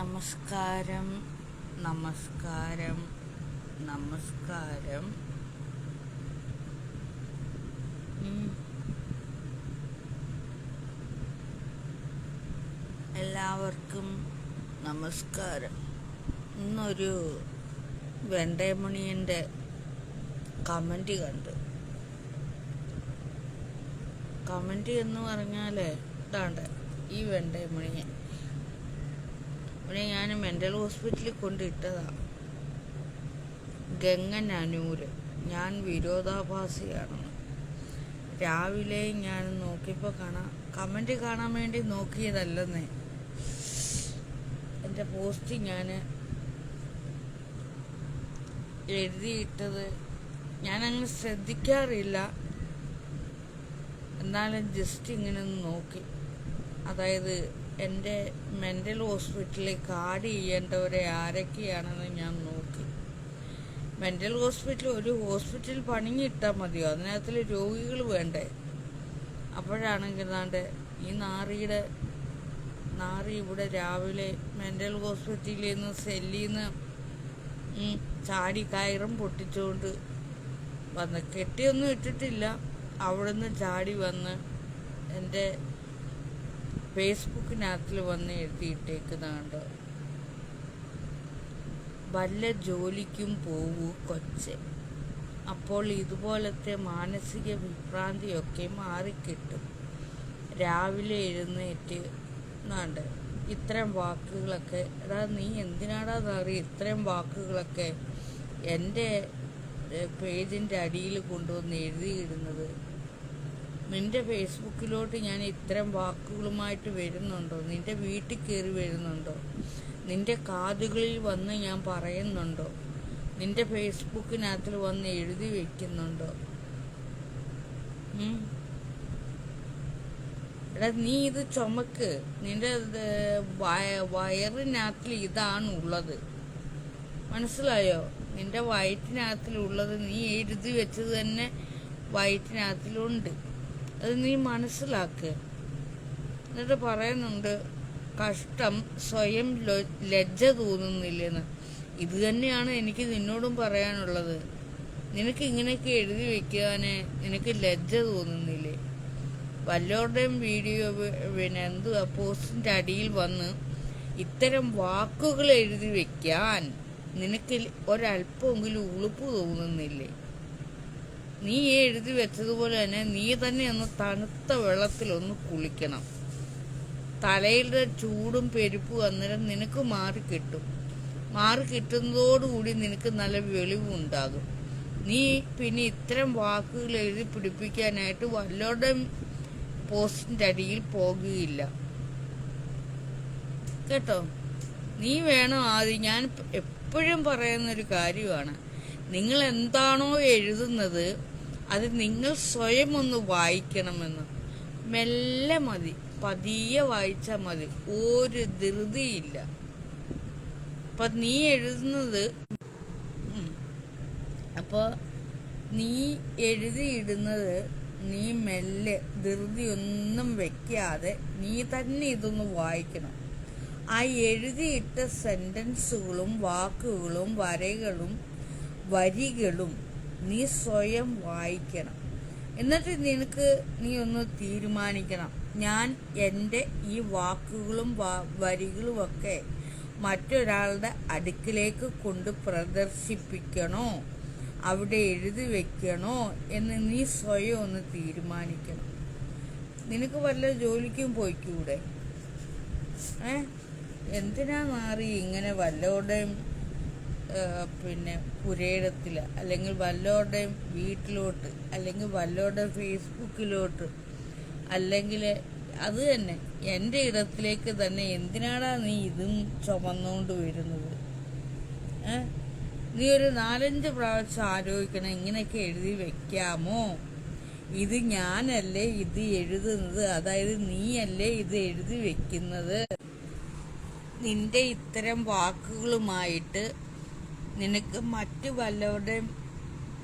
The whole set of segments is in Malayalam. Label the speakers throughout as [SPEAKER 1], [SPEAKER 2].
[SPEAKER 1] നമസ്കാരം നമസ്കാരം നമസ്കാരം. എല്ലാവർക്കും നമസ്കാരം. ഇന്നൊരു വെണ്ടയമണിയന്റെ കമന്റ് കണ്ടു. കമന്റ് എന്ന് പറഞ്ഞാൽ ഇതാണ്ട് ഈ വെണ്ടയമണിയൻ ഇവിടെ ഞാൻ മെന്റൽ ഹോസ്പിറ്റലിൽ കൊണ്ടിട്ടതാ ഗംഗൻ അനൂര് ഞാൻ വിരോധാഭാസിയാണ്. രാവിലെ ഞാൻ നോക്കിയപ്പോൾ കാണാം കമന്റ് കാണാൻ വേണ്ടി നോക്കിയതല്ലെന്നേ. എന്റെ പോസ്റ്റ് ഞാൻ എഴുതിയിട്ടത് ഞാനങ്ങനെ ശ്രദ്ധിക്കാറില്ല. എന്നാലും ജസ്റ്റ് ഇങ്ങനെ നോക്കി. അതായത് എന്റെ മെന്റൽ ഹോസ്പിറ്റലിൽ കാർഡ് ചെയ്യേണ്ടവരെ ആരൊക്കെയാണെന്ന് ഞാൻ നോക്കി. മെന്റൽ ഹോസ്പിറ്റൽ ഒരു ഹോസ്പിറ്റൽ പണിഞ്ഞിട്ടാൽ മതിയോ? അതിനകത്തിൽ രോഗികൾ വേണ്ടേ? അപ്പോഴാണെങ്കിൽ നാണ്ട് ഈ നാറിയുടെ നാറി ഇവിടെ രാവിലെ മെന്റൽ ഹോസ്പിറ്റലിൽ നിന്ന് സെല്ലിൽ നിന്ന് ചാടി കയറും പൊട്ടിച്ചുകൊണ്ട് വന്ന്. കെട്ടിയൊന്നും ഇട്ടിട്ടില്ല. അവിടുന്ന് ചാടി വന്ന് എന്റെ ഫേസ്ബുക്കിനകത്തിൽ വന്ന് എഴുതിയിട്ടേക്കുന്നുണ്ട് വല്ല ജോലിക്കും പോവൂ കൊച്ചെ. അപ്പോൾ ഇതുപോലത്തെ മാനസിക വിഭ്രാന്തിയൊക്കെ മാറിക്കിട്ടും. രാവിലെ എഴുന്നേറ്റ് നാണ്ട് ഇത്തരം വാക്കുകളൊക്കെ എടാ നീ എന്തിനാടാ നാറി ഇത്തരം വാക്കുകളൊക്കെ എന്റെ പേജിന്റെ അടിയിൽ കൊണ്ടുവന്ന് എഴുതിയിടുന്നത് നിന്റെ ഫേസ്ബുക്കിലോട്ട് ഞാൻ ഇത്തരം വാക്കുകളുമായിട്ട് വരുന്നുണ്ടോ? നിന്റെ വീട്ടിൽ കയറി വരുന്നുണ്ടോ? നിന്റെ കാതുകളിൽ വന്ന് ഞാൻ പറയുന്നുണ്ടോ? നിന്റെ ഫേസ്ബുക്കിനകത്തിൽ വന്ന് എഴുതി വെക്കുന്നുണ്ടോ? എടാ നീ ഇത് ചുമക്ക്. നിന്റെ വയറിനകത്തിൽ ഇതാണ് ഉള്ളത് മനസ്സിലായോ? നിന്റെ വയറ്റിനകത്തിലുള്ളത്. നീ എഴുതി വെച്ചത് തന്നെ വയറ്റിനകത്തിലുണ്ട്. അത് നീ മനസ്സിലാക്ക്. എന്നിട്ട് പറയുന്നുണ്ട് കഷ്ടം സ്വയം ലജ്ജ തോന്നുന്നില്ലെന്ന്. ഇത് തന്നെയാണ് എനിക്ക് നിന്നോടും പറയാനുള്ളത്. നിനക്ക് ഇങ്ങനെയൊക്കെ എഴുതി വെക്കാന് നിനക്ക് ലജ്ജ തോന്നുന്നില്ലേ? വല്ലവരുടെയും വീഡിയോ പിന്നെ എന്തുവാ പോസ്റ്റിന്റെ അടിയിൽ വന്ന് ഇത്തരം വാക്കുകൾ എഴുതി വെക്കാൻ നിനക്ക് ഒരല്പമെങ്കിലും ഉളുപ്പ് തോന്നുന്നില്ലേ? നീ എഴുതി വെച്ചതുപോലെ തന്നെ നീ തന്നെ ഒന്ന് തണുത്ത വെള്ളത്തിൽ ഒന്ന് കുളിക്കണം. തലയിലെ ചൂടും പെരുപ്പും അന്നേരം നിനക്ക് മാറി കിട്ടും. മാറി കിട്ടുന്നതോടുകൂടി നിനക്ക് നല്ല വെളിവുണ്ടാകും നീ പിന്നെ ഇത്തരം വാക്കുകൾ എഴുതി പിടിപ്പിക്കാനായിട്ട് വല്ലോടെ പോസ്റ്റിന്റെ അടിയിൽ പോകുകയില്ല. കേട്ടോ? നീ വേണം ആദ്യം? ഞാൻ എപ്പോഴും പറയുന്ന ഒരു കാര്യമാണ്. നിങ്ങൾ എന്താണോ എഴുതുന്നത് അത് നിങ്ങൾ സ്വയം ഒന്ന് വായിക്കണമെന്ന്. മെല്ലെ മതി. പതിയെ വായിച്ചാൽ മതി. ഒരു ധൃതിയില്ല. അപ്പൊ നീ എഴുതുന്നത് അപ്പോൾ അപ്പൊ നീ എഴുതിയിടുന്നത് നീ മെല്ലെ ധൃതി ഒന്നും വെക്കാതെ നീ തന്നെ ഇതൊന്ന് വായിക്കണം. ആ എഴുതിയിട്ട സെന്റൻസുകളും വാക്കുകളും വരകളും വരികളും നീ സ്വയം വായിക്കണം. എന്നിട്ട് നിനക്ക് നീ ഒന്ന് തീരുമാനിക്കണം. ഞാൻ എന്റെ ഈ വാക്കുകളും വരികളും വരികളുമൊക്കെ മറ്റൊരാളുടെ അടുക്കിലേക്ക് കൊണ്ട് പ്രദർശിപ്പിക്കണോ? അവിടെ എഴുതി വെക്കണോ? എന്ന് നീ സ്വയം ഒന്ന് തീരുമാനിക്കണം. നിനക്ക് വല്ല ജോലിക്കും പോയിക്കൂടെ? ഏ? എന്തിനാ മാറി ഇങ്ങനെ വല്ലവരുടെയും പിന്നെ പുരയിടത്തിൽ അല്ലെങ്കിൽ വല്ലവരുടെയും വീട്ടിലോട്ട് അല്ലെങ്കിൽ വല്ലവരുടെയും ഫേസ്ബുക്കിലോട്ട് അല്ലെങ്കിൽ അത് തന്നെ എന്റെ ഇടത്തിലേക്ക് തന്നെ എന്തിനാടാ നീ ഇതും ചുമന്നുകൊണ്ട് വരുന്നത്? നീ ഒരു നാലഞ്ച് പ്രാവശ്യം ആലോചിക്കണം ഇങ്ങനെയൊക്കെ എഴുതി വെക്കാമോ? ഇത് ഞാനല്ലേ ഇത് എഴുതുന്നത്? അതായത് നീയല്ലേ ഇത് എഴുതി വെക്കുന്നത്? നിന്റെ ഇത്തരം വാക്കുകളുമായിട്ട് നിനക്ക് മറ്റു വല്ലവരുടെ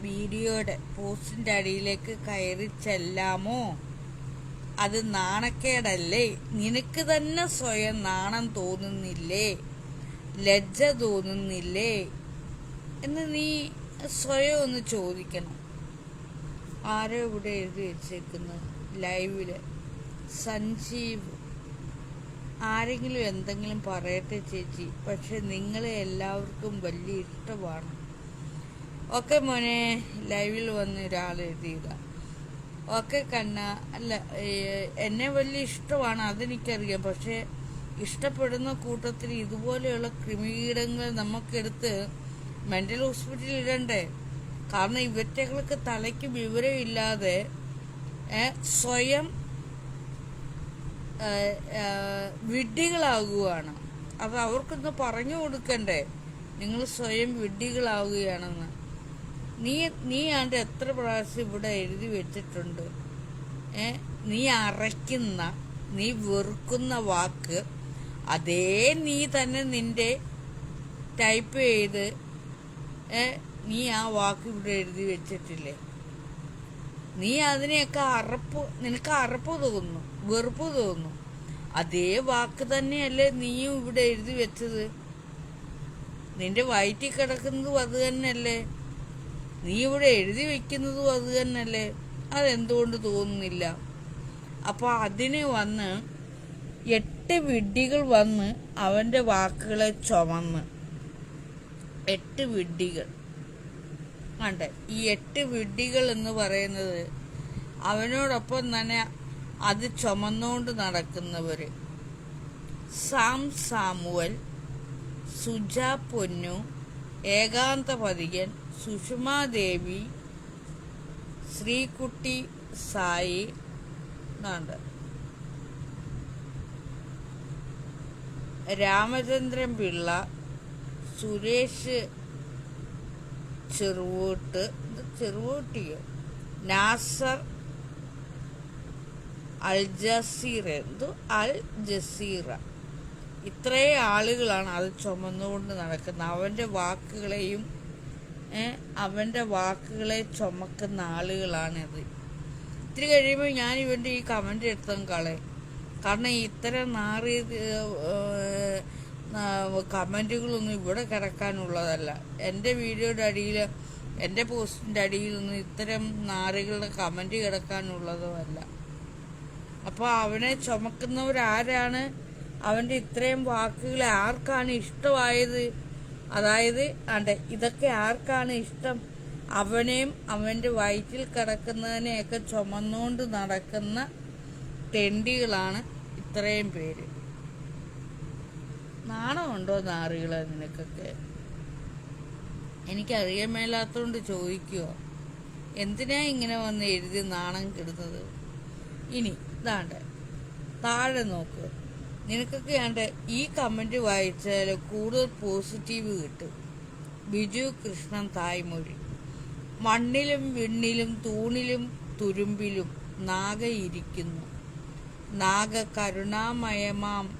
[SPEAKER 1] വീഡിയോയുടെ പോസ്റ്റിന്റെ അടിയിലേക്ക് കയറി ചെല്ലാമോ? അത് നാണക്കേടല്ലേ? നിനക്ക് തന്നെ സ്വയം നാണം തോന്നുന്നില്ലേ? ലജ്ജ തോന്നുന്നില്ലേ? എന്ന് നീ സ്വയം ഒന്ന് ചോദിക്കണം. ആരോ ഇവിടെ എഴുതി വെച്ചേക്കുന്നത് ലൈവിൽ. സഞ്ജീവ് ആരെങ്കിലും എന്തെങ്കിലും പറയട്ടെ ചേച്ചി. പക്ഷെ നിങ്ങളെ എല്ലാവർക്കും വലിയ ഇഷ്ടമാണ്. ഓക്കെ മോനെ ലൈവിൽ വന്ന് ഒരാൾ എഴുതിയില്ല ഓക്കെ കണ്ണ അല്ല എന്നെ വലിയ ഇഷ്ടമാണ് അതെനിക്കറിയാം. പക്ഷെ ഇഷ്ടപ്പെടുന്ന കൂട്ടത്തിൽ ഇതുപോലെയുള്ള ക്രിമികീടങ്ങൾ നമുക്കെടുത്ത് മെന്റൽ ഹോസ്പിറ്റലിൽ ഇടണ്ടേ? കാരണം ഇവറ്റകൾക്ക് തലയ്ക്ക് വിവരമില്ലാതെ സ്വയം വിഡ്ഢികളാകുകയാണ് അത് അവർക്കൊന്ന് പറഞ്ഞു കൊടുക്കണ്ടേ? നിങ്ങൾ സ്വയം വിഡ്ഢികളാവുകയാണെന്ന്. നീ നീ ആണ്ട് എത്ര പ്രാവശ്യം ഇവിടെ എഴുതി വെച്ചിട്ടുണ്ട്? ഏ നീ അറയ്ക്കുന്ന നീ വെറുക്കുന്ന വാക്ക് അതേ നീ തന്നെ നിന്റെ ടൈപ്പ് ചെയ്ത് നീ ആ വാക്ക് ഇവിടെ എഴുതി വെച്ചിട്ടില്ലേ? നീ അതിനെയൊക്കെ അറപ്പ് നിനക്ക് അറപ്പ് തോന്നുന്നു. വെറുപ്പ് തോന്നും. അതേ വാക്ക് തന്നെയല്ലേ നീയും ഇവിടെ എഴുതി വെച്ചത്? നിന്റെ വയറ്റിൽ കിടക്കുന്നതും അത് തന്നെയല്ലേ? നീ ഇവിടെ എഴുതി വെക്കുന്നതും അത് തന്നെയല്ലേ? അതെന്തുകൊണ്ട് തോന്നുന്നില്ല? അപ്പോൾ അതിന് വന്ന് എട്ട് വിഡ്ഢികൾ വന്ന് അവന്റെ വാക്കുകളെ ചുമന്ന്. എട്ട് വിഡ്ഢികൾ. കണ്ടേ? ഈ എട്ട് വിഡ്ഢികൾ എന്ന് പറയുന്നത് അവനോടൊപ്പം തന്നെ അത് ചുമന്നുകൊണ്ട് നടക്കുന്നവര്. സാം സാമുവൽ സുജ പൊന്നു ഏകാന്ത പതികൻ സുഷമാദേവി ശ്രീകുട്ടി സായി എന്നാണ്ട് Ramachandran Pillai Suresh Cheruvoot ചെറുവൂട്ടിയോ? Nasar Al Jazeera. എന്തോ? Al Jazeera. ഇത്രേ ആളുകളാണ് അത് ചുമന്നുകൊണ്ട് നടക്കുന്നത്. അവന്റെ വാക്കുകളെയും അവന്റെ വാക്കുകളെ ചുമക്കുന്ന ആളുകളാണിത്. ഇത്തിരി കഴിയുമ്പോൾ ഞാൻ ഇവന്റെ ഈ കമന്റ് എടുത്തും കളയും. കാരണം ഇത്തരം നാറിയ കമന്റുകളൊന്നും ഇവിടെ കിടക്കാനുള്ളതല്ല. എന്റെ വീഡിയോയുടെ അടിയിൽ എന്റെ പോസ്റ്റിന്റെ അടിയിലൊന്നും ഇത്തരം നാറികളുടെ കമന്റ് കിടക്കാനുള്ളതുമല്ല. അപ്പോൾ അവനെ ചുമക്കുന്നവരാരാണ്? അവന്റെ ഇത്രയും വാക്കുകൾ ആർക്കാണ് ഇഷ്ടമായത്? അതായത് അണ്ട ഇതൊക്കെ ആർക്കാണ് ഇഷ്ടം? അവനെയും അവന്റെ വയറ്റിൽ കിടക്കുന്നതിനെയൊക്കെ ചുമന്നുകൊണ്ട് നടക്കുന്ന തെണ്ടികളാണ് ഇത്രയും പേര്. നാണമുണ്ടോ നാറികളെ നിനക്കൊക്കെ? എനിക്കറിയാൻ മേലാത്തോണ്ട് ചോദിക്കുവോ? എന്തിനാ ഇങ്ങനെ വന്ന് എഴുതി നാണം കിടുന്നത്? ഇനി ഇതാണ്ട്. താഴെ നോക്ക്. നിനക്കൊക്കെ ആണ്ട് ഈ കമന്റ് വായിച്ചാൽ കൂടുതൽ പോസിറ്റീവ് കിട്ടും. ബിജു കൃഷ്ണൻ തായ്മൊഴി. മണ്ണിലും വിണ്ണിലും തൂണിലും തുരുമ്പിലും നാഗ ഇരിക്കുന്നു. നാഗ കരുണാമയമാം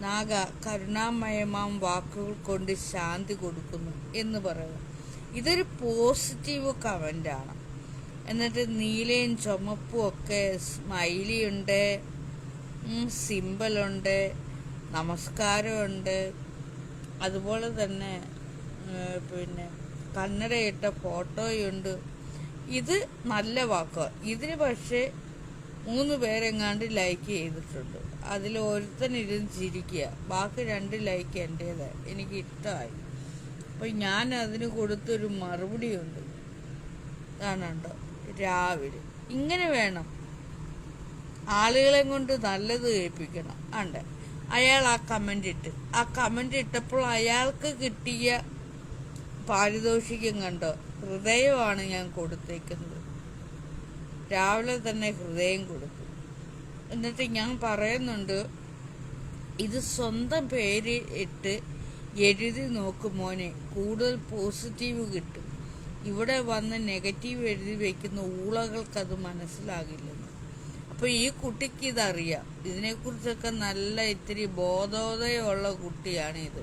[SPEAKER 1] നാഗ കരുണാമയമാം വാക്കുകൾ കൊണ്ട് ശാന്തി കൊടുക്കുന്നു എന്ന് പറയുന്നു. ഇതൊരു പോസിറ്റീവ് കമന്റാണ് എന്നിട്ട് നീലയും ചുമപ്പും ഒക്കെ സ്മൈലി ഉണ്ട് സിമ്പലുണ്ട്. നമസ്കാരമുണ്ട്. അതുപോലെ തന്നെ പിന്നെ കണ്ണടയിട്ട ഫോട്ടോയുണ്ട്. ഇത് നല്ല വാക്ക്. ഇതിന് പക്ഷേ മൂന്ന് പേരെങ്ങാണ്ട് ലൈക്ക് ചെയ്തിട്ടുണ്ട്. അതിൽ ഒരുത്തൻ ഇരുന്ന് ചിരിക്കുക. ബാക്കി രണ്ട് ലൈക്ക് എന്റേതാണ് എനിക്ക് ഇഷ്ടമായി. അപ്പം ഞാൻ അതിന് കൊടുത്തൊരു മറുപടിയുണ്ട്. കാണണ്ടോ? രാവിലെ. ഇങ്ങനെ വേണം. ആളുകളെ കൊണ്ട് നല്ലത് കേൾപ്പിക്കണം ഉണ്ട് അയാൾ ആ കമന്റ് ഇട്ട്. ആ കമന്റ് ഇട്ടപ്പോൾ അയാൾക്ക് കിട്ടിയ പാരിതോഷികം കണ്ടോ? ഹൃദയമാണ് ഞാൻ കൊടുത്തേക്കുന്നത്. രാവിലെ തന്നെ ഹൃദയം കൊടുത്തു. എന്നിട്ട് ഞാൻ പറയുന്നുണ്ട് ഇത് സ്വന്തം പേര് ഇട്ട് എഴുതി നോക്കുമോനെ കൂടുതൽ പോസിറ്റീവ് കിട്ടും. ഇവിടെ വന്ന് നെഗറ്റീവ് എഴുതി വെക്കുന്ന ഊളകൾക്കത് മനസ്സിലാകില്ലെന്ന്. അപ്പൊ ഈ കുട്ടിക്ക് ഇതറിയാം. ഇതിനെക്കുറിച്ചൊക്കെ നല്ല ഇത്തിരി ബോധോദയമുള്ള കുട്ടിയാണ് ഇത്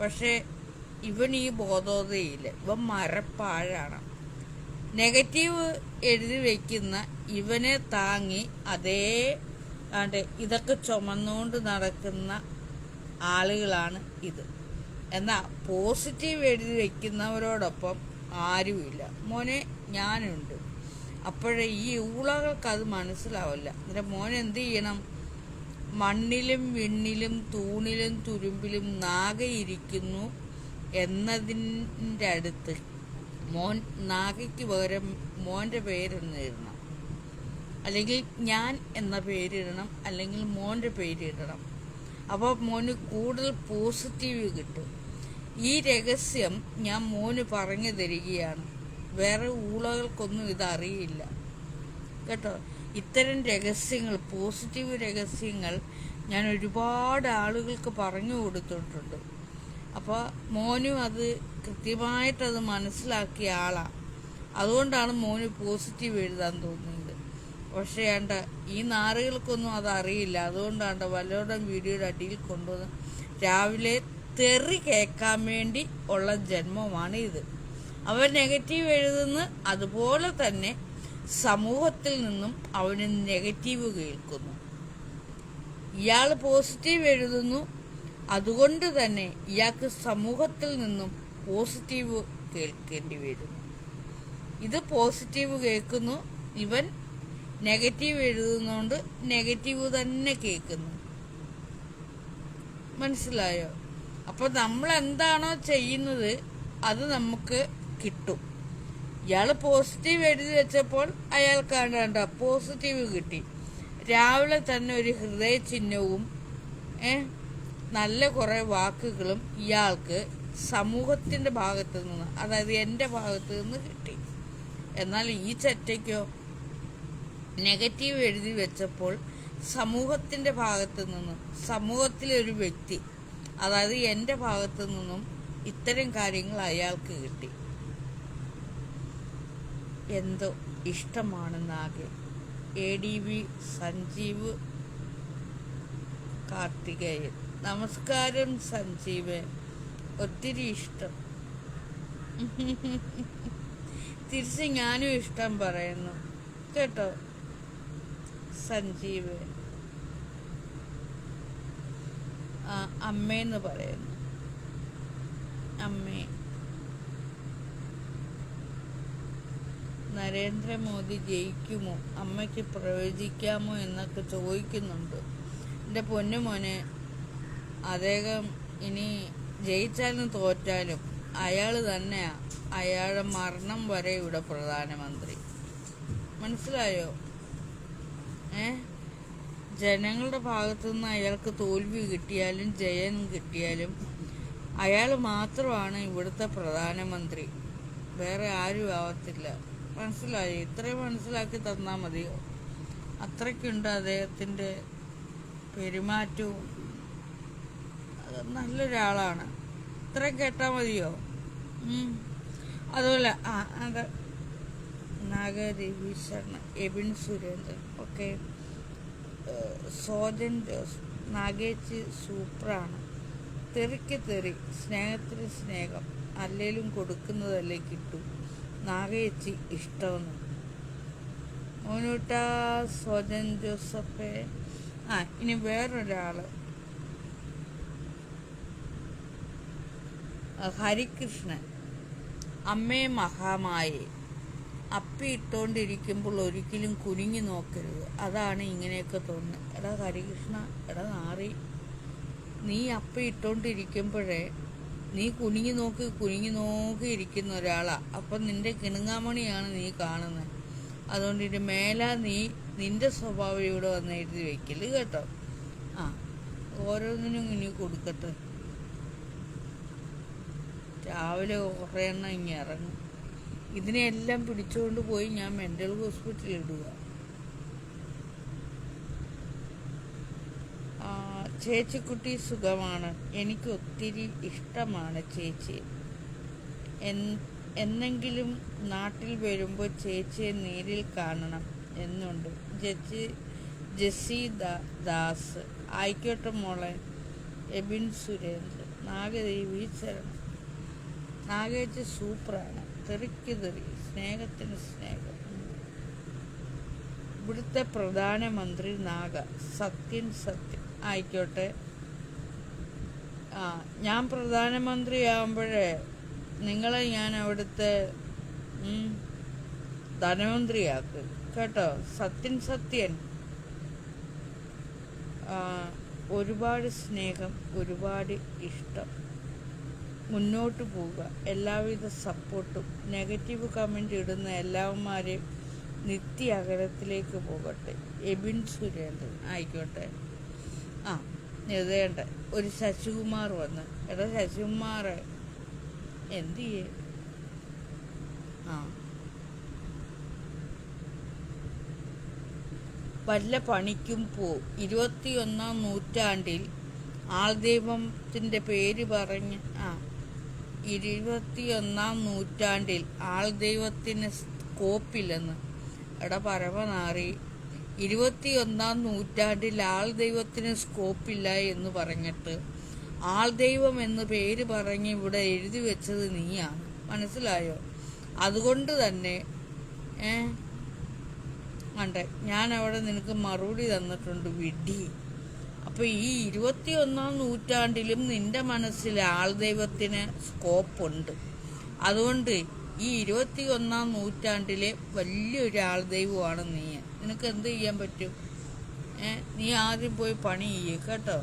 [SPEAKER 1] പക്ഷേ ഇവൻ ഈ ബോധോദയയില്ല. ഇവൻ മരപ്പാഴാണ്. നെഗറ്റീവ് എഴുതി വെക്കുന്ന ഇവനെ താങ്ങി അതേ ആണ്ട് ഇതൊക്കെ ചുമന്നുകൊണ്ട് നടക്കുന്ന ആളുകളാണ് ഇത്. എന്നാൽ പോസിറ്റീവ് എഴുതി വയ്ക്കുന്നവരോടൊപ്പം ആരുമില്ല. മോനെ ഞാനുണ്ട്. അപ്പോഴേ ഈ ഊളകൾക്ക് അത് മനസ്സിലാവില്ല. എന്നിട്ട് മോൻ എന്ത് ചെയ്യണം? മണ്ണിലും വിണ്ണിലും തൂണിലും തുരുമ്പിലും നാഗയിരിക്കുന്നു എന്നതിന്റെ അടുത്ത്. മോൻ നാഗയ്ക്ക് പകരം മോന്റെ പേരെന്ന് ഇടണം അല്ലെങ്കിൽ ഞാൻ എന്ന പേരിടണം. അല്ലെങ്കിൽ മോന്റെ പേരിടണം. അപ്പോൾ മോന് കൂടുതൽ പോസിറ്റീവ് കിട്ടും. ഈ രഹസ്യം ഞാൻ മോന് പറഞ്ഞു തരികയാണ്. വേറെ ഊളകൾക്കൊന്നും ഇതറിയില്ല. കേട്ടോ? ഇത്തരം രഹസ്യങ്ങൾ പോസിറ്റീവ് രഹസ്യങ്ങൾ ഞാൻ ഒരുപാട് ആളുകൾക്ക് പറഞ്ഞു കൊടുത്തിട്ടുണ്ട്. അപ്പോൾ മോനും അത് കൃത്യമായിട്ടത് മനസ്സിലാക്കിയ ആളാണ് അതുകൊണ്ടാണ് മോന് പോസിറ്റീവ് എഴുതാൻ തോന്നുന്നത് പക്ഷേ ആണ്ട ഈ നാറുകൾക്കൊന്നും അത് അറിയില്ല അതുകൊണ്ടാണ് വല്ലവരുടെ വീഡിയോയുടെ അടിയിൽ കൊണ്ടുവന്ന് രാവിലെ തെറി കേൾക്കാൻ വേണ്ടി ഉള്ള ജന്മമാണ് ഇത്. അവൻ നെഗറ്റീവ് എഴുതുന്ന അതുപോലെ തന്നെ സമൂഹത്തിൽ നിന്നും അവന് നെഗറ്റീവ് കേൾക്കുന്നു. ഇയാൾ പോസിറ്റീവ് എഴുതുന്നു അതുകൊണ്ട് തന്നെ ഇയാൾക്ക് സമൂഹത്തിൽ നിന്നും പോസിറ്റീവ് കേൾക്കേണ്ടി വരുന്നു ഇത് പോസിറ്റീവ് കേൾക്കുന്നു ഇവൻ നെഗറ്റീവ് എഴുതുന്നതുകൊണ്ട് നെഗറ്റീവ് തന്നെ കേൾക്കുന്നു. മനസ്സിലായോ? അപ്പോൾ നമ്മൾ എന്താണോ ചെയ്യുന്നത് അത് നമുക്ക് കിട്ടും. ഇയാൾ പോസിറ്റീവ് എഴുതി വെച്ചപ്പോൾ അയാൾക്ക് കണ്ട പോസിറ്റീവ് കിട്ടി. രാവിലെ തന്നെ ഒരു ഹൃദയ ചിഹ്നവും നല്ല കുറേ വാക്കുകളും ഇയാൾക്ക് സമൂഹത്തിന്റെ ഭാഗത്ത് നിന്ന് അതായത് എന്റെ ഭാഗത്ത് നിന്ന് കിട്ടി. എന്നാൽ ഈ ചറ്റയ്ക്കോ നെഗറ്റീവ് എഴുതി വെച്ചപ്പോൾ സമൂഹത്തിന്റെ ഭാഗത്ത് നിന്ന് സമൂഹത്തിലെ ഒരു വ്യക്തി അതായത് എന്റെ ഭാഗത്തു നിന്നും ഇത്തരം കാര്യങ്ങൾ അയാൾക്ക് കിട്ടി. എന്തോ ഇഷ്ടമാണെന്നാകെ. A D V Sanjeev Karthikeyan. നമസ്കാരം സഞ്ജീവ്. ഒത്തിരി ഇഷ്ടം. തിരിച്ച് ഞാനും ഇഷ്ടം പറയുന്നു. കേട്ടോ? സഞ്ജീവ്. ആ, അമ്മേന്ന് പറയുന്നു. അമ്മേ. നരേന്ദ്രമോദി ജയിക്കുമോ? അമ്മയ്ക്ക് പ്രവചിക്കാമോ എന്നൊക്കെ ചോദിക്കുന്നുണ്ട്. എന്റെ പൊന്നുമോനെ അദ്ദേഹം ഇനി ജയിച്ചാലും തോറ്റാലും അയാൾ തന്നെയാണ് അയാളുടെ മരണം വരെ ഇവിടെ പ്രധാനമന്ത്രി. മനസ്സിലായോ? ഏ? ജനങ്ങളുടെ ഭാഗത്തു നിന്ന് അയാൾക്ക് തോൽവി കിട്ടിയാലും ജയം കിട്ടിയാലും അയാൾ മാത്രമാണ് ഇവിടുത്തെ പ്രധാനമന്ത്രി. വേറെ ആരും ആവത്തില്ല. മനസ്സിലായി? ഇത്രയും മനസ്സിലാക്കി തന്നാൽ മതിയോ അത്രയ്ക്കുണ്ട് അദ്ദേഹത്തിന്റെ പെരുമാറ്റവും. നല്ലൊരാളാണ്. ഇത്രയും കേട്ടാൽ മതിയോ. അതുപോലെ ആ അത് നാഗരവി ശർമ്മ എബിൻ സുരേന്ദ്രൻ. ഒക്കെ സോജൻ ജോസ് നാഗേച്ചി സൂപ്പറാണ്. തെറിക്ക് തെറി സ്നേഹത്തിന് സ്നേഹം അല്ലേലും കൊടുക്കുന്നതല്ലേ കിട്ടും. നാഗേച്ചി ഇഷ്ടമെന്ന് മോനൂട്ട സോജൻ ജോസഫെ ആ ഇനി വേറൊരാൾ. ആ, ഹരികൃഷ്ണൻ. അമ്മേ മഹാമായെ. അപ്പി ഇട്ടുകൊണ്ടിരിക്കുമ്പോൾ ഒരിക്കലും കുനിഞ്ഞു നോക്കരുത്. അതാണ് ഇങ്ങനെയൊക്കെ തോന്നുന്നത്. എടാ ഹരികൃഷ്ണ എടാ നാറി നീ അപ്പി ഇട്ടുകൊണ്ടിരിക്കുമ്പോഴേ നീ കുനിഞ്ഞു നോക്കി കുനിഞ്ഞു നോക്കി ഇരിക്കുന്ന ഒരാളാ. അപ്പം നിന്റെ കിണുങ്ങാമണിയാണ് നീ കാണുന്നത്. അതുകൊണ്ട് ഇനി മേലാ നീ നിന്റെ സ്വഭാവം ഇവിടെ വന്ന് എഴുതി വെക്കൽ കേട്ടോ. ആ ഓരോന്നിനും ഇനി കൊടുക്കട്ടെ. രാവിലെ കുറേ എണ്ണം ഇങ്ങനെ ഇറങ്ങും. ഇതിനെല്ലാം പിടിച്ചുകൊണ്ട് പോയി ഞാൻ മെന്റൽ ഹോസ്പിറ്റലിൽ ഇടുക. ചേച്ചിക്കുട്ടി സുഖമാണ്. എനിക്ക് ഒത്തിരി ഇഷ്ടമാണ് ചേച്ചി എന്നെങ്കിലും നാട്ടിൽ വരുമ്പോൾ ചേച്ചിയെ നേരിൽ കാണണം എന്നുണ്ട്. ജെച്ചി ജെസ്സി ദാസ്. ആയിക്കോട്ടെ മോളെ. എബിൻ സുരേന്ദ്രൻ. നാഗദേവി ശരണം. നാഗേച്ചി സൂപ്പറാണ്. തെറിക്ക് തെറി സ്നേഹത്തിന് സ്നേഹം. ഇവിടുത്തെ പ്രധാനമന്ത്രി നാഗ സത്യൻ സത്യൻ ആയിക്കോട്ടെ. ആ ഞാൻ പ്രധാനമന്ത്രിയാകുമ്പോഴേ നിങ്ങളെ ഞാൻ അവിടുത്തെ ധനമന്ത്രിയാക്കും. കേട്ടോ? സത്യൻ സത്യൻ. ഒരുപാട് സ്നേഹം ഒരുപാട് ഇഷ്ടം. മുന്നോട്ട് പോവുക. എല്ലാവിധ സപ്പോർട്ടും നെഗറ്റീവ് കമന്റ് ഇടുന്ന എല്ലാവന്മാരെയും നിത്യ അകലത്തിലേക്ക് പോകട്ടെ. എബിൻ സുരേന്ദ്രൻ ആയിക്കോട്ടെ. ആ എഴുതേണ്ട ഒരു ശശികുമാർ വന്ന്. എടാ ശശികുമാർ എന്ത് ചെയ്യേ? ആ. വല്ല പണിക്കും പോ. ഇരുപത്തിയൊന്നാം നൂറ്റാണ്ടിൽ ആൾദൈവത്തിന്റെ പേര് പറഞ്ഞ് ആ. ഇരുപത്തിയൊന്നാം നൂറ്റാണ്ടിൽ ആൾ ആൾദൈവത്തിന് സ്കോപ്പില്ലെന്ന് എടാ പരമനാറി ഇരുപത്തിയൊന്നാം നൂറ്റാണ്ടിൽ ആൾ ആൾദൈവത്തിന് സ്കോപ്പില്ല എന്ന് പറഞ്ഞിട്ട് ആൾദൈവം എന്ന് പേര് പറഞ്ഞ് ഇവിടെ എഴുതി വെച്ചത് നീയാണ്. മനസ്സിലായോ? അതുകൊണ്ട് തന്നെ ഏ? വേണ്ട ഞാൻ അവിടെ നിനക്ക് മറുപടി തന്നിട്ടുണ്ട് വിഡി അപ്പൊ ഈ ഇരുപത്തിയൊന്നാം നൂറ്റാണ്ടിലും നിന്റെ മനസ്സിൽ ആൾദൈവത്തിന് സ്കോപ്പുണ്ട് അതുകൊണ്ട് ഈ ഇരുപത്തിയൊന്നാം നൂറ്റാണ്ടിലെ വലിയൊരു ആൾദൈവമാണ് നീ. നിനക്ക് എന്ത് ചെയ്യാൻ പറ്റും? നീ ആദ്യം പോയി പണി ചെയ്യ് കേട്ടോ.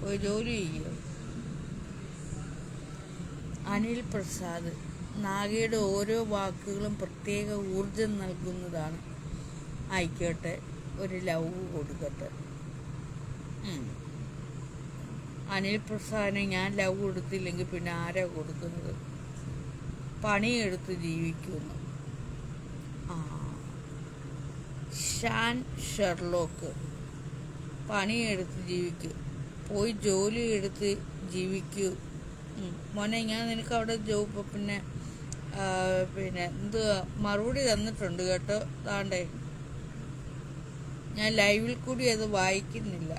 [SPEAKER 1] പോയി ജോലി ചെയ്യുക അനിൽ പ്രസാദ് നാഗയുടെ ഓരോ വാക്കുകളും പ്രത്യേക ഊർജം നൽകുന്നതാണ്. ആയിക്കോട്ടെ. ഒരു ലവ് കൊടുക്കട്ടെ. അനിൽ പ്രസാദിന് ഞാൻ ലവ് കൊടുത്തില്ലെങ്കിൽ പിന്നെ ആരാ കൊടുക്കുന്നത്? പണിയെടുത്ത് ജീവിക്കുന്നു. ആ. ഷാൻ ഷെർലോക്ക് പണിയെടുത്ത് ജീവിക്കൂ. പോയി ജോലി എടുത്ത് ജീവിക്കൂ. മോനെ ഞാൻ നിനക്ക് അവിടെ ജോബ് പിന്നെ പിന്നെ എന്ത് മറുപടി തന്നിട്ടുണ്ട് കേട്ടോ. താണ്ടേ ഞാൻ ലൈവിൽ കൂടി അത് വായിക്കുന്നില്ല.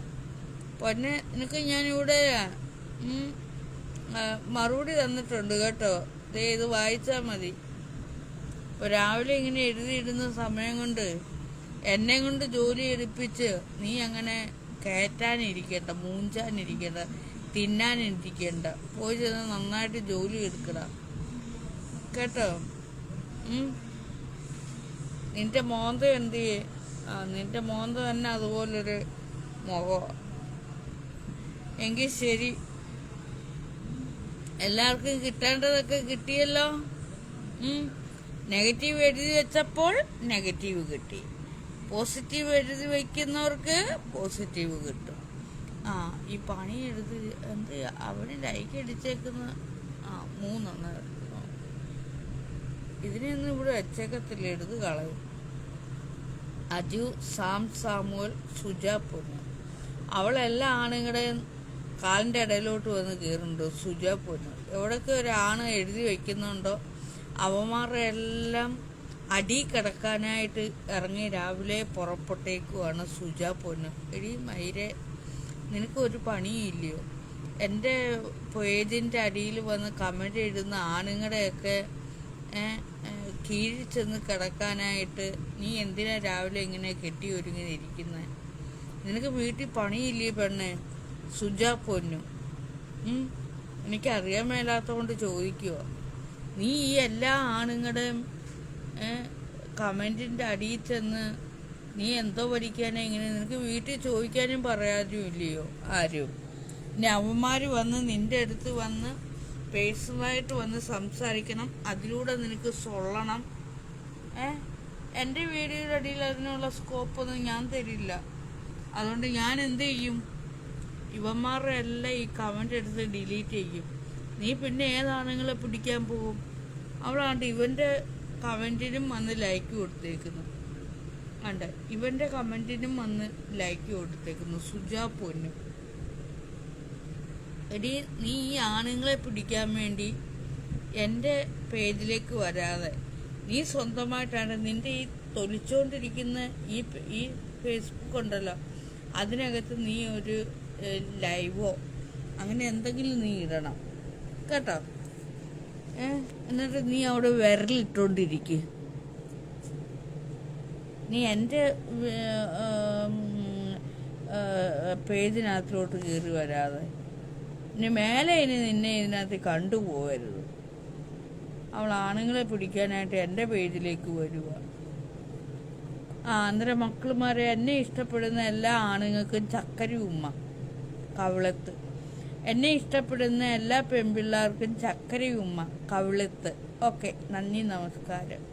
[SPEAKER 1] പൊന്നെ നിനക്ക് ഞാനിവിടെ മറുപടി തന്നിട്ടുണ്ട് കേട്ടോ. ദേ ഇത് വായിച്ചാൽ മതി. രാവിലെ ഇങ്ങനെ എഴുതിയിടുന്ന സമയം കൊണ്ട് എന്നെ കൊണ്ട് ജോലി എടുപ്പിച്ച് നീ അങ്ങനെ കയറ്റാനിരിക്കണ്ട മൂഞ്ചാനിരിക്കണ്ട തിന്നാനിരിക്കണ്ട പോയി ചെന്ന് നന്നായിട്ട് ജോലി എടുക്കട. കേട്ടോ. നിന്റെ മോന്ത എന്ത് ചെയ്യേ നിന്റെ മോന് തന്നെ അതുപോലൊരു മുഖോ എങ്കിൽ ശരി. എല്ലാവർക്കും കിട്ടേണ്ടതൊക്കെ കിട്ടിയല്ലോ? നെഗറ്റീവ് എഴുതി വെച്ചപ്പോൾ നെഗറ്റീവ് കിട്ടി. പോസിറ്റീവ് എഴുതി വയ്ക്കുന്നവർക്ക് പോസിറ്റീവ് കിട്ടും. ആ ഈ പണി എഴുതി എന്ത് അവന് ലൈക്ക് അടിച്ചേക്കുന്ന ആ മൂന്നെണ്ണം. ഇതിനെയൊന്നും ഇവിടെ വെച്ചേക്കത്തില്ല. എടുത്ത് കളയും. അജു സാം സാമുവൽ സുജ പൊന്നു. അവൾ എല്ലാ ആണുങ്ങളുടെയും കാലിന്റെ ഇടയിലോട്ട് വന്ന് കീറുന്നുണ്ട് സുജ പൊന്നു. എവിടെയൊക്കെ ഒരാണ് എഴുതി വെക്കുന്നുണ്ടോ അവന്മാരുടെ എല്ലാം അടി കിടക്കാനായിട്ട് ഇറങ്ങി രാവിലെ പുറപ്പെട്ടേക്കുവാണ് സുജ പൊന്നു. എടി മൈരെ നിനക്ക് ഒരു പണിയില്ലയോ? എന്റെ പേജിന്റെ അടിയിൽ വന്ന് കമന്റ് എഴുതുന്ന ആണുങ്ങളുടെയൊക്കെ കീഴിൽ ചെന്ന് കിടക്കാനായിട്ട് നീ എന്തിനാ രാവിലെ ഇങ്ങനെ കെട്ടി ഒരുങ്ങി ഇരിക്കുന്നത് നിനക്ക് വീട്ടിൽ പണിയില്ലേ പെണ്ണെ? സുജ പൊന്നു. എനിക്കറിയാൻ മേലാത്തതുകൊണ്ട് ചോദിക്കുവോ. നീ ഈ എല്ലാ ആണുങ്ങളുടെയും കമന്റിന്റെ അടിയിൽ ചെന്ന് നീ എന്തോ പഠിക്കാനാ ഇങ്ങനെ നിനക്ക് വീട്ടിൽ ചോദിക്കാനും പറയാനും ഇല്ലയോ? ആരും. ഇനി അവന്മാർ വന്ന് നിന്റെ അടുത്ത് വന്ന് പേഴ്സണലായിട്ട് വന്ന് സംസാരിക്കണം അതിലൂടെ നിനക്ക് സൊള്ളണം. ഏ? എന്റെ വീഡിയോയുടെ അടിയിൽ അതിനുള്ള സ്കോപ്പൊന്നും ഞാൻ തരില്ല. അതുകൊണ്ട് ഞാൻ എന്ത് ചെയ്യും? ഇവന്മാരുടെ എല്ലാം ഈ കമന്റ് എടുത്ത് ഡിലീറ്റ് ചെയ്യും. നീ പിന്നെ ഏതാണുങ്ങളെ പിടിക്കാൻ പോകും? അവളാണ്ട് ഇവന്റെ കമന്റിനും വന്ന് ലൈക്ക് കൊടുത്തേക്കുന്നു. കണ്ട? ഇവന്റെ കമന്റിനും വന്ന് ലൈക്ക് കൊടുത്തേക്കുന്നു. സുജാ പൊന്നു. എടി നീ ഈ ആണുങ്ങളെ പിടിക്കാൻ വേണ്ടി എന്റെ പേജിലേക്ക് വരാതെ. നീ സ്വന്തമായിട്ടാണ് നിന്റെ ഈ തൊലിച്ചുകൊണ്ടിരിക്കുന്ന ഈ ഈ ഫേസ്ബുക്ക് ഉണ്ടല്ലോ അതിനകത്ത് നീ ഒരു ലൈവോ അങ്ങനെ എന്തെങ്കിലും നീ ഇടണം. കേട്ടോ? എന്നിട്ട് നീ അവിടെ വിരലിട്ടുകൊണ്ടിരിക്കുക നീ എന്റെ പേജിനകത്തോട്ട് കയറി വരാതെ. ഇനി മേലെ ഇനി നിന്നെ ഇതിനകത്ത് കണ്ടുപോകരുത്. അവൾ ആണുങ്ങളെ പിടിക്കാനായിട്ട് എന്റെ പേജിലേക്ക് വരിക ആ അന്നേരം മക്കളുമാരെ എന്നെ ഇഷ്ടപ്പെടുന്ന എല്ലാ ആണുങ്ങൾക്കും ചക്കരി ഉമ്മ കവിളത്ത്. എന്നെ ഇഷ്ടപ്പെടുന്ന എല്ലാ പെൺപിള്ളേർക്കും ചക്കരി ഉമ്മ കവിളത്ത്. ഓക്കെ നന്ദി നമസ്കാരം.